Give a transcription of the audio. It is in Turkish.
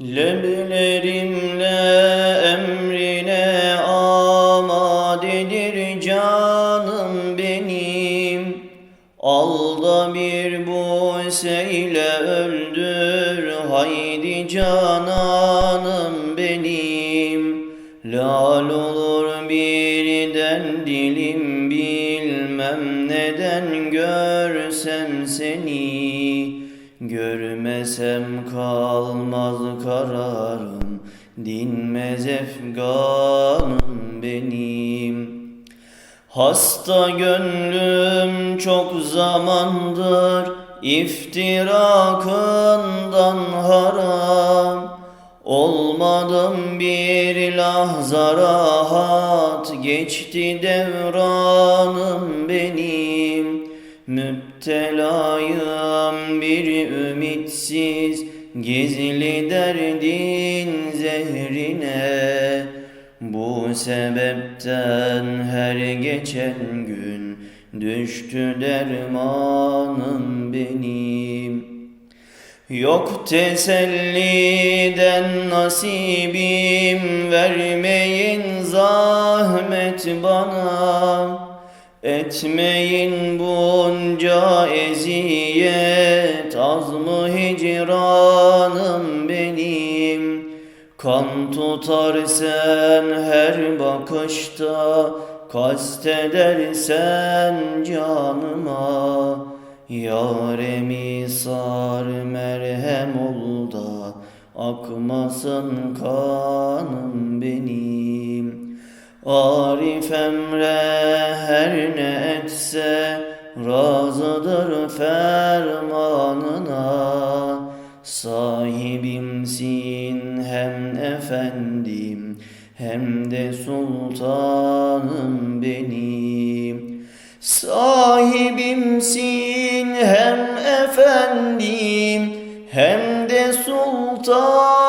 Leblerimle emrine amadedir canım benim. Alda bir buseyle öldür haydi cananım benim. Lal olur birden dilim bilmem neden görsem seni Görmesem kalmaz kararım Dinmez efganım benim. Hasta gönlüm çok zamandır iftirakından haram. Olmadım bir lahza rahat geçti devranım benim. Müptelayım bir ümitsiz gizli derdin zehrine. Bu sebepten her geçen gün düştü dermanım benim. Yok teselliden nasibim vermeyin zahmet bana. Etmeyin bunca eziyet az mı hicranım benim. Kan tutar sen her bakışta Kastedersen canıma. Yaremi sar merhem ol da Akmasın kanım benim. Arif emre her ne etse Razıdır fermanına. Sahibimsin hem efendim Hem de sultanım benim. Sahibimsin hem efendim Hem de sultanım